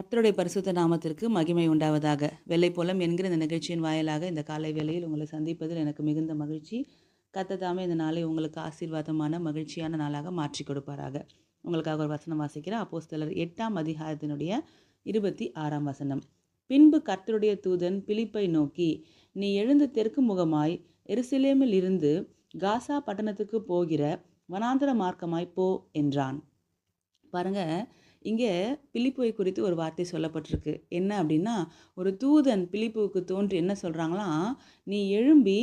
கத்தருடைய பரிசுத்த நாமத்திற்கு மகிமை உண்டாவதாக. வெள்ளைப்போலம் என்கிற இந்த நிகழ்ச்சியின் வாயிலாக இந்த காலை வேளையில் உங்களை சந்திப்பதில் எனக்கு மிகுந்த மகிழ்ச்சி. கத்ததாமே இந்த நாளை உங்களுக்கு ஆசீர்வாதமான மகிழ்ச்சியான நாளாக மாற்றி கொடுப்பாராக. உங்களுக்காக ஒரு வசனம் வாசிக்கிறேன். அப்போஸ்தலர் எட்டாம் அதிகாரத்தினுடைய இருபத்தி ஆறாம் வசனம். பின்பு கர்த்தருடைய தூதன் பிலிப்பை நோக்கி நீ எழுந்து தெற்கு முகமாய் எருசலேமில் இருந்து காசா பட்டணத்துக்கு போகிற வனாந்தர மார்க்கமாய் போ என்றான். பாருங்க இங்கே பிலிப்புவை குறித்து ஒரு வார்த்தை சொல்லப்பட்டிருக்கு. என்ன அப்படின்னா ஒரு தூதன் பிலிப்புவுக்கு தோன்றி என்ன சொல்கிறாங்களாம் நீ எழும்பி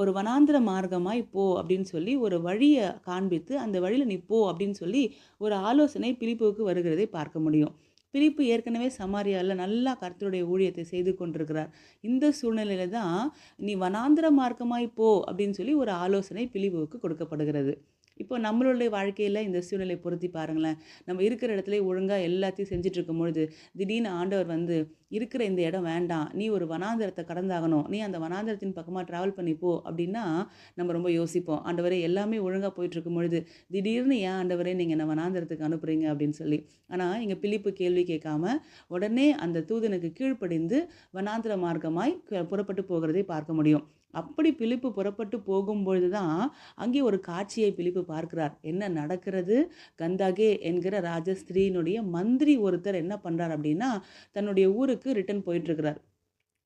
ஒரு வனாந்திர மார்க்கமாய் போ அப்படின்னு சொல்லி ஒரு வழியை காண்பித்து அந்த வழியில் நீ போ அப்படின்னு சொல்லி ஒரு ஆலோசனை பிலிப்புவுக்கு வருகிறதை பார்க்க முடியும். பிலிப்பு ஏற்கனவே சமாரியாவில் நல்லா கர்த்தருடைய ஊழியத்தை செய்து கொண்டிருக்கிறார். இந்த சூழ்நிலையில தான் நீ வனாந்திர மார்க்கமாய் போ அப்படின்னு சொல்லி ஒரு ஆலோசனை பிலிப்புவுக்கு கொடுக்கப்படுகிறது. இப்போ நம்மளுடைய வாழ்க்கையில் இந்த சூழ்நிலை பொருத்தி பாருங்களேன். நம்ம இருக்கிற இடத்துல ஒழுங்காக எல்லாத்தையும் செஞ்சுட்டு பொழுது திடீர்னு ஆண்டவர் வந்து இருக்கிற இந்த இடம் வேண்டாம். நீ ஒரு வனாந்திரத்தை கடந்தாகணும். நீ அந்த வனாந்திரத்தின் பக்கமாக ட்ராவல் பண்ணி போ. அப்படின்னா நம்ம ரொம்ப யோசிப்போம். ஆண்டவரே எல்லாமே ஒழுங்காக போயிட்டு பொழுது திடீர்னு ஏன் ஆண்டவரே நீங்கள் என்ன வனாந்திரத்துக்கு அனுப்புறீங்க? அப்படின்னு சொல்லி. ஆனால் இங்கே பிலிப்பு கேள்வி கேட்காம உடனே அந்த தூதனுக்கு கீழ்ப்படிந்து வனாந்திர மார்க்கமாய் புறப்பட்டு போகிறதை பார்க்க முடியும். அப்படி பிலிப்பு புறப்பட்டு போகும்பொழுது தான் அங்கே ஒரு காட்சியை பிலிப்பு பார்க்கிறார். என்ன நடக்கிறது? கந்தாகே என்கிற ராஜஸ்திரீனுடைய மந்திரி ஒருத்தர் என்ன பண்ணுறார் அப்படின்னா தன்னுடைய ஊருக்கு ரிட்டர்ன் போயிட்டுருக்கிறார்.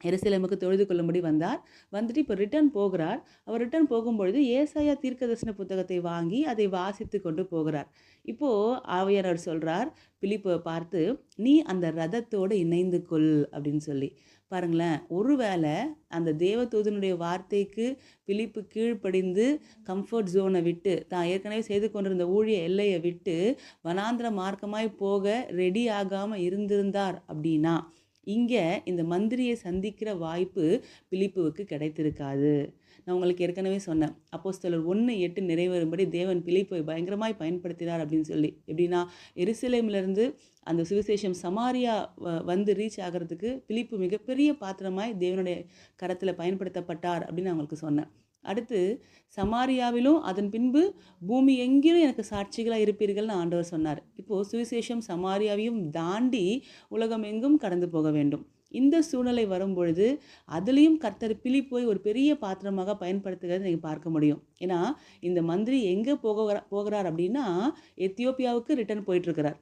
எருசலேமுக்கு தொழுது கொள்ளும்படி வந்தார். வந்துட்டு இப்போ ரிட்டர்ன் போகிறார். அவர் ரிட்டர்ன் போகும்பொழுது ஏசாயா தீர்க்கதரிசன புத்தகத்தை வாங்கி அதை வாசித்து கொண்டு போகிறார். இப்போ ஆவியானவர் சொல்கிறார் பிலிப்பை பார்த்து நீ அந்த ரதத்தோடு இணைந்து கொள் அப்படின்னு சொல்லி. பாருங்களேன் ஒருவேளை அந்த தேவதூதனுடைய வார்த்தைக்கு பிலிப்பு கீழ்ப்படிந்து கம்ஃபர்ட் ஜோனை விட்டு தான் ஏற்கனவே செய்து கொண்டிருந்த ஊழிய எல்லையை விட்டு வனாந்திர மார்க்கமாய் போக ரெடி ஆகாமல் இருந்திருந்தார் அப்படின்னா இங்கே இந்த மந்திரியை சந்திக்கிற வாய்ப்பு பிலிப்புவுக்கு கிடைத்திருக்காது. நான் உங்களுக்கு ஏற்கனவே சொன்னேன். அப்போஸ்தலர் ஒன்று எட்டு நிறைவேறும்படி தேவன் பிலிப்பை பயங்கரமாய் பயன்படுத்தினார் அப்படின்னு சொல்லி. எப்படின்னா எருசலேமிலிருந்து அந்த சுவிசேஷம் சமாரியா வ- வந்து ரீச் ஆகிறதுக்கு பிலிப்பு மிகப்பெரிய பாத்திரமாய் தேவனுடைய கரத்தில் பயன்படுத்தப்பட்டார் அப்படின்னு நான் உங்களுக்கு சொன்னேன். அடுத்து சமாரியாவிலும் அதன் பின்பு பூமி எங்கிலும் எனக்கு சாட்சிகளாக இருப்பீர்கள்னு ஆண்டவர் சொன்னார். இப்போது சுவிசேஷம் சமாரியாவையும் தாண்டி உலகம் எங்கும் கடந்து போக வேண்டும். இந்த சூழ்நிலை வரும்பொழுது அதுலேயும் கர்த்தர் போய் ஒரு பெரிய பாத்திரமாக பயன்படுத்துகிறத நீங்கள் பார்க்க முடியும். ஏன்னா இந்த மந்திரி எங்கே போக போகிறார் அப்படின்னா எத்தியோப்பியாவுக்கு ரிட்டர்ன் போயிட்டுருக்கிறார்.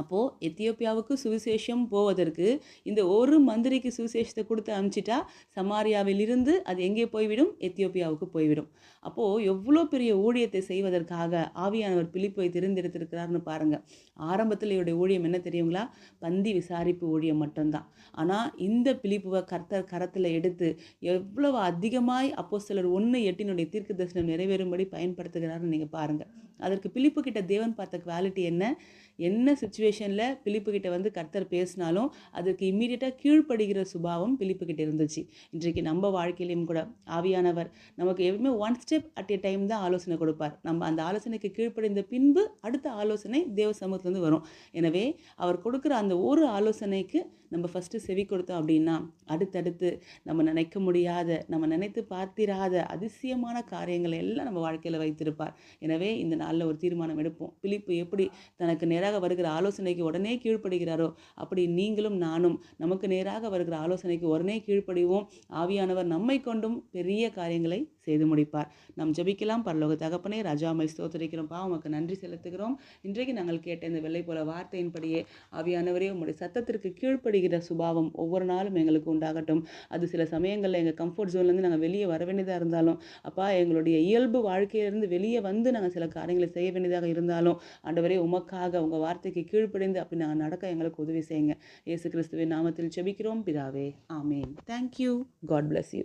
அப்போது எத்தியோப்பியாவுக்கு சுவிசேஷம் போவதற்கு இந்த ஒரு மந்திரிக்கு சுவிசேஷத்தை கொடுத்து அனுப்பிச்சிட்டா சமாரியாவிலிருந்து அது எங்கே போய்விடும்? எத்தியோப்பியாவுக்கு போய்விடும். அப்போது எவ்வளோ பெரிய ஊழியத்தை செய்வதற்காக ஆவியானவர் பிலிப்பை தெரிந்தெடுத்திருக்கிறார்னு பாருங்கள் ஆரம்பத்தில் இவருடைய ஊழியம் என்ன தெரியுங்களா? பந்தி விசாரிப்பு ஊழியம் மட்டும்தான். ஆனால் இந்த பிலிப்புவை கர்த்தர் கரத்தில் எடுத்து எவ்வளவு அதிகமாய் சிலர் ஒன்று எட்டினுடைய தீர்க்க தரிசனம் நிறைவேறும்படி பயன்படுத்துகிறாருன்னு நீங்கள் பாருங்கள் அதற்கு பிலிப்பு கிட்ட தேவன் பார்த்த குவாலிட்டி என்ன? என்ன சுச்சுவேஷன் சுச்சுவேஷனில் பிலிப்பு கிட்ட வந்து கர்த்தர் பேசினாலும் அதுக்கு இம்மீடியட்டாக கீழ்ப்படுகிற சுபாவம் பிலிப்பு கிட்ட இருந்துச்சு. இன்றைக்கு நம்ம வாழ்க்கையிலையும் கூட ஆவியானவர் நமக்கு எப்பவுமே one step at a time தான் ஆலோசனை கொடுப்பார். நம்ம அந்த ஆலோசனைக்கு கீழ்ப்படிந்த பின்பு அடுத்த ஆலோசனை தேவ சமூகத்துலேருந்து வரும். எனவே அவர் கொடுக்குற அந்த ஒரு ஆலோசனைக்கு நம்ம ஃபஸ்ட்டு செவி கொடுத்தோம் அப்படின்னா அடுத்தடுத்து நம்ம நினைக்க முடியாத நம்ம நினைத்து பார்த்திராத அதிசயமான காரியங்களை எல்லாம் நம்ம வாழ்க்கையில் வைத்திருப்பார். எனவே இந்த நாளில் ஒரு தீர்மானம் எடுப்போம். பிலிப்பு எப்படி தனக்கு நேராக வருகிற ஆலோசனை ஆலோசனைக்கு உடனே கீழ்ப்படுகிறாரோ அப்படி நீங்களும் நானும் நமக்கு நேராக வருகிற ஆலோசனைக்கு உடனே கீழ்ப்படிவோம். ஆவியானவர் நம்மை கொண்டும் பெரிய காரியங்களை செய்து முடிப்பார். நாம் ஜெபிக்கலாம். பரலோக தகப்பனே ராஜாமை ஸ்தோத்தரிக்கிறோம்ப்பா உமக்கு நன்றி செலுத்துகிறோம். இன்றைக்கு நாங்கள் கேட்ட இந்த வெள்ளை போல வார்த்தையின்படியே ஆவியானவரே உம்முடைய சத்தத்திற்கு கீழ்ப்படுகிற சுபாவம் ஒவ்வொரு நாளும் எங்களுக்கு உண்டாகட்டும். அது சில சமயங்களில் எங்கள் கம்ஃபர்ட் ஜோன்லேருந்து நாங்கள் வெளியே வர வேண்டியதாக இருந்தாலும் அப்பா எங்களுடைய இயல்பு வாழ்க்கையிலிருந்து வெளியே வந்து நாங்கள் சில காரியங்களை செய்ய வேண்டியதாக இருந்தாலும் ஆண்டவரே உமக்காக உங்கள் வார்த்தைக்கு கீழ்ப்படிந்து அப்படி நாங்கள் நடக்க எங்களுக்கு உதவி செய்யுங்க. இயேசு கிறிஸ்துவின் நாமத்தில் ஜெபிக்கிறோம். பிதாவே ஆமேன். Thank you God bless you